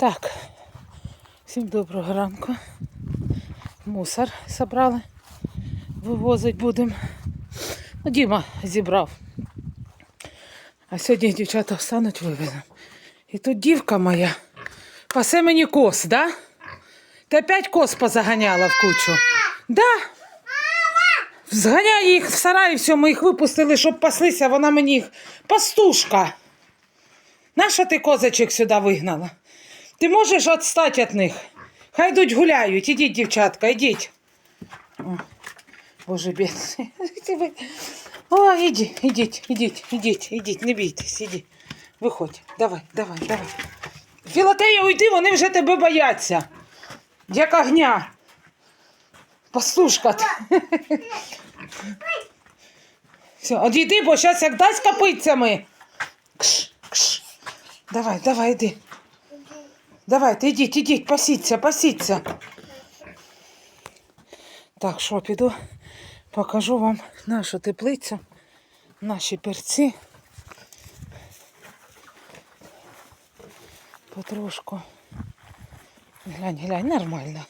Так, всім доброго ранку. Мусор зібрали, вивозить будемо. Ну, Діма зібрав. А сьогодні дівчата встануть вивеземо. І тут дівка моя. Пасе мені кос, да? Ти опять кос позаганяла в кучу. Да? Зганяй їх в сарай, все, ми їх випустили, щоб паслися, вона мені їх. Пастушка. Наша ти козочек сюди вигнала? Ти можеш відстати від них? Хай йдуть гуляють. Ідіть, дівчатка, ідіть. О, Боже бідний. О, ідіть, ідіть, ідіть, ідіть, ідіть, не бійтесь, ідіть. Виходь, давай, давай, давай. Філатея, уйди, вони вже тебе бояться. Як огня. Пастушка. Все, одійди, бо зараз як дасть копитцями. Кш, кш. Давай, давай, іди. Давайте, ідіть, ідіть, пасіться, пасіться. Так, що, піду, покажу вам нашу теплицю, наші перці. Потрошку. Глянь, глянь, нормально.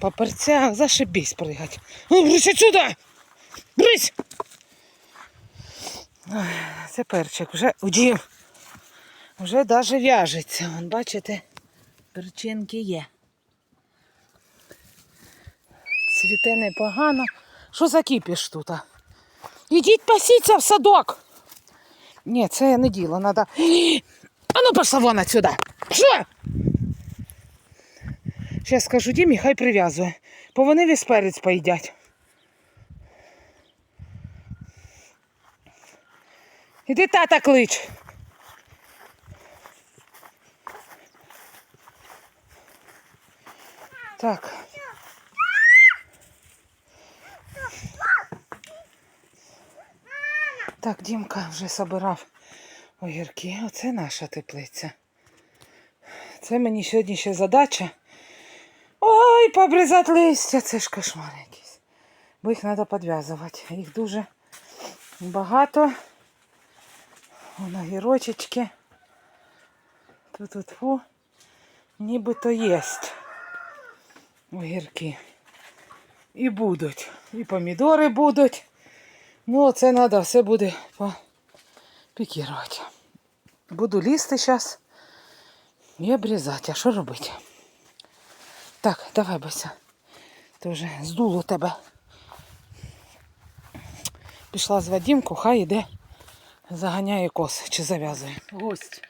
По перцях зашибись пригать. Ну, брись отсюда! Брись! Це перчик вже удім. Вже даже в'яжеться. Вон, бачите, перчинки є. Цвіте непогано. Що за кіпіш тут? Ідіть пасіться в садок. Ні, це не діло, надо. А ну пошла вон отсюда. Що? Зараз скажу Дімі, хай прив'язує. Бо вони весь перець поїдять. Іди тата клич. Так. Так, Дімка вже собирав огірки. Оце наша теплиця. Це мені сьогодні ще задача. Ой, пообрізати листя, це ж кошмар якийсь. Бо їх треба підв'язувати. Їх дуже багато. Вон огірочечки. Тут тут фу. Нібито єсть огірки. І будуть. І помідори будуть. Ну, це треба все буде попікірувати. Буду лізти зараз і обрізати. А що робити? Так, давай, Бася. Ти вже здуло тебе. Пішла з Вадімку, хай іде, заганяє кос чи зав'язує. Гость.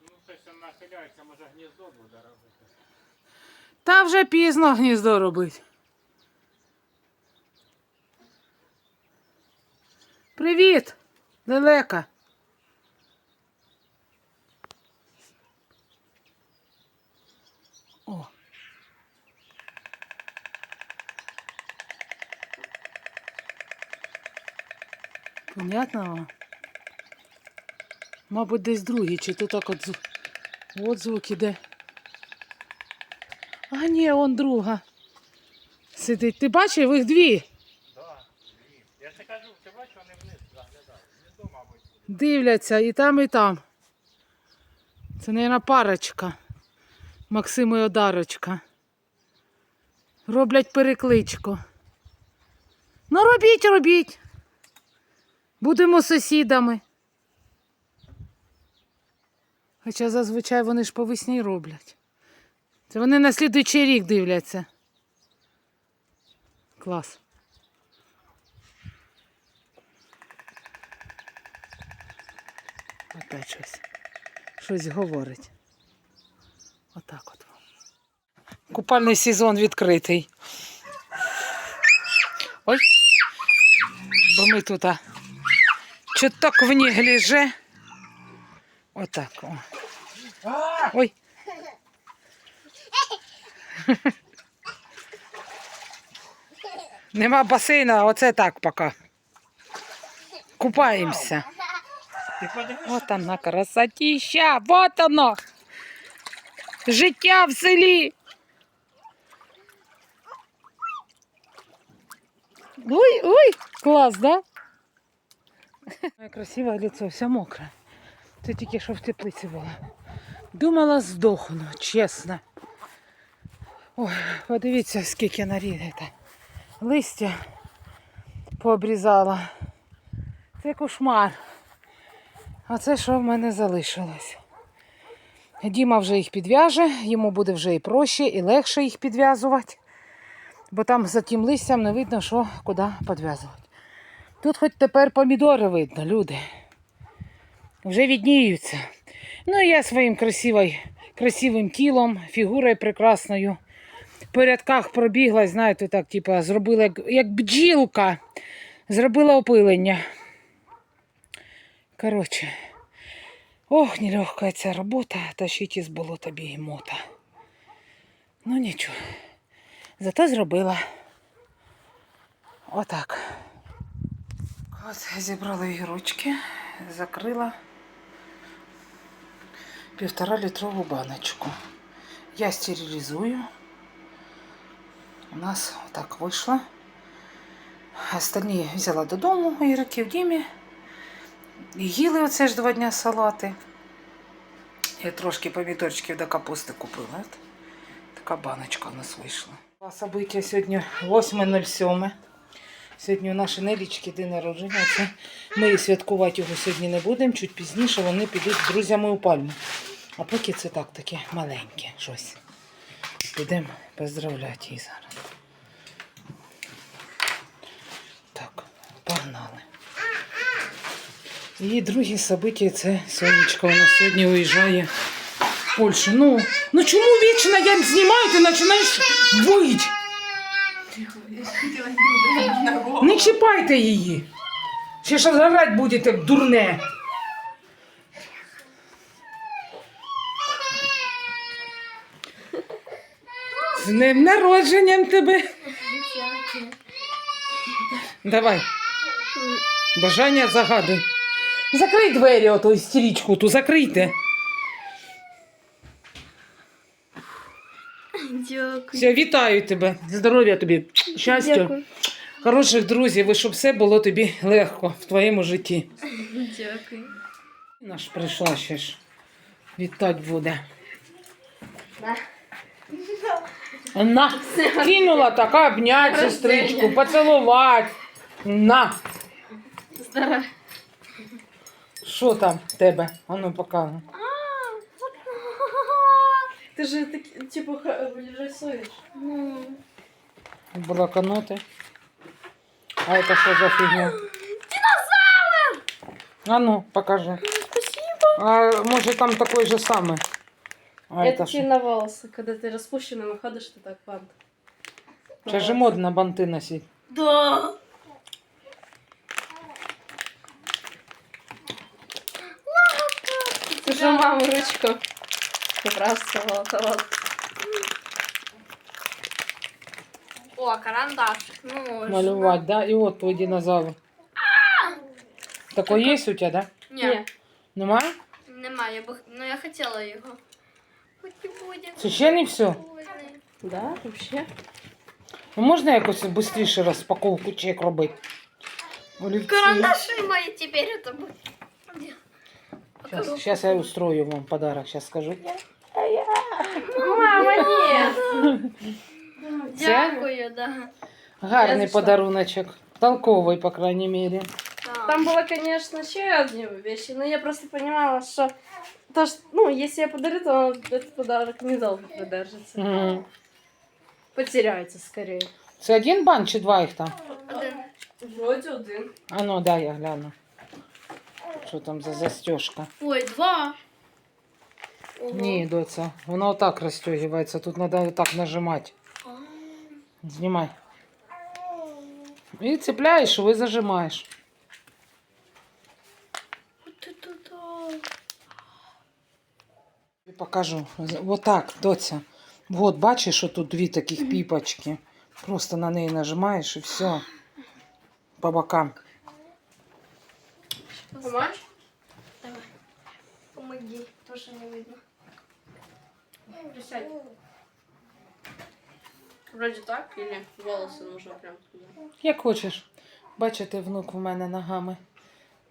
Ну, щось там нахиляється, може гніздо буде робити. Та вже пізно гніздо робить. Привіт, лелека. О. Понятно? Мабуть, десь другий, чи то так от, от звук іде. А ні, он друга. Сидить. Ти бачив їх дві? Да, дві. Я ж кажу, ти бачиш, вони вниз заглядають. Мабуть. Дивляться і там, і там. Це, мабуть, парочка. Максим і Одарочка. Роблять перекличку. Ну, робіть, робіть. Будемо сусідами. Хоча зазвичай вони ж по весні роблять. Це вони на слідуючий рік дивляться. Клас. Опять щось. Щось говорить. Отак от. Купальний сезон відкритий. Ой. Бо ми тут а, чуток в неглиже. Отак. О. Ой. Нема басейна, оце так поки. Купаємося. Вот она красотища, вот оно. Життя в селі. Ой, ой, клас, да? Моє красиве лицо, все мокре. Це тільки що в теплиці було. Думала, здохну, чесно. Ой, подивіться, скільки нарідете. Листя пообрізала. Це кошмар. А це що в мене залишилось? Діма вже їх підв'яже, йому буде вже і проще, і легше їх підв'язувати. Бо там за тим листям не видно, що куди підв'язувати. Тут хоч тепер помідори видно, люди. Вже відніються. Ну і я своїм красивой, красивим тілом, фігурою прекрасною. По рядках пробігла, знаєте, так, типу, зробила як, як бджілка. Зробила опилення. Коротше. Ох, нелегка ця робота, тащить із болота бігемота. Ну нічого. Зато зробила. Отак. От зібрала ігрушки, закрила півтора літрову баночку. Я стерилізую. У нас так вийшло. Остальні взяла додому ігроки в Дімі. Їли оце ж два дня салати. Я трошки помідорчиків до капусти купила. Така баночка у нас вийшла. Собиття сьогодні 8.07. Сьогодні у нашої Нелічки день народження. Це ми святкувати його сьогодні не будемо. Чуть пізніше вони підуть з друзями у пальму. А поки це так, таке маленьке щось. Підемо поздравляти її зараз. Так, погнали. І другі события це Сонечка у нас сьогодні виїжджає в Польщу. Ну, ну чому вічно я знімаю, ти починаєш вить? Не чіпайте її. Ще ж грати будете дурне. З днем народженням тебе. Давай. Бажання загадуй. Закрий двері, ото істеричку ту закрийте. Дякую. Все, вітаю тебе. Здоров'я тобі, щастя, Дякую. хороших друзів, і щоб все було тобі легко в твоєму житті. Дякую. Наш прийшла ще ж. Вітать буде. На, кинула така обнять сестричку, поцілувати. На, що там в тебе? А ну Ты же таки, типа ха- рисуешь. Ну. Блокноти. А это что за фигня? Динозавр! А ну, покажи. Спасибо. А может там такой же самый? А это, это тебе на волосы, когда ты распущенным и ходишь, ты так бант. Сейчас же модно банты носить. Да. Держи маму ручку Забрасывала вот. О, карандашик. Ну, Малювать, да? И вот твой динозавр. Такой есть у тебя, да? Ні, Нема? немає. Я би... Ну я хотіла його. Хоч і буде. Це ще не все? прикольний. Да, вообще. Ну можна якось швидше розпаковку чек робити? Олівці. Карандаші мої тепер це буде. Сейчас, сейчас я устрою вам подарок, сейчас скажу. Мама, нет. Це Дякую, да. гарний Я зайшла. подаруночок. Толковий, по крайней мере. Да. Там было, конечно, еще одни вещи, но я просто понимала, что то, что, ну, если я подарю, то этот подарок недолго продержится. Мгм. Потеряется скорее. Це один бан чи два їх там? Один. Вроде один. А ну дай я гляну. Що там за застежка? Ой, два. Ні, доця, воно отак розтягується, тут треба отак нажимати. Знімай. І цепляєш, і зажимаєш. от. Покажу. Вот так, доця. Вот, бачиш, тут дві таких піпочки. Просто на неї нажимаєш і все. По бокам. Помочь? Давай. Помоги, тоже не видно. Присядь. Вроде так, или волосы нужно прям туда? Як хочеш. Бачите, внук в мене ногами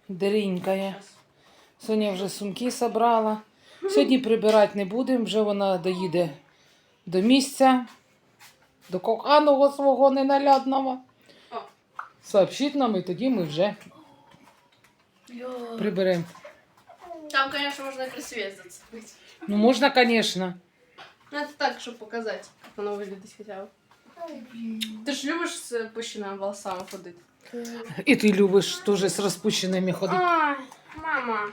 дрінькає. Соня вже сумки собрала. Сьогодні прибирати не будемо, вже вона доїде до місця, до коханого свого ненарядного. О. Сообщить нам, і тоді ми вже приберемо. Там, конечно, можно красивее зацепить. Ну, можна, звісно. Ну, это так, чтобы показать, как оно выглядит хотя бы. Ты ж любишь с опущенными волосами ходить? І ти любиш теж з розпущеними ходити. Ай, мама.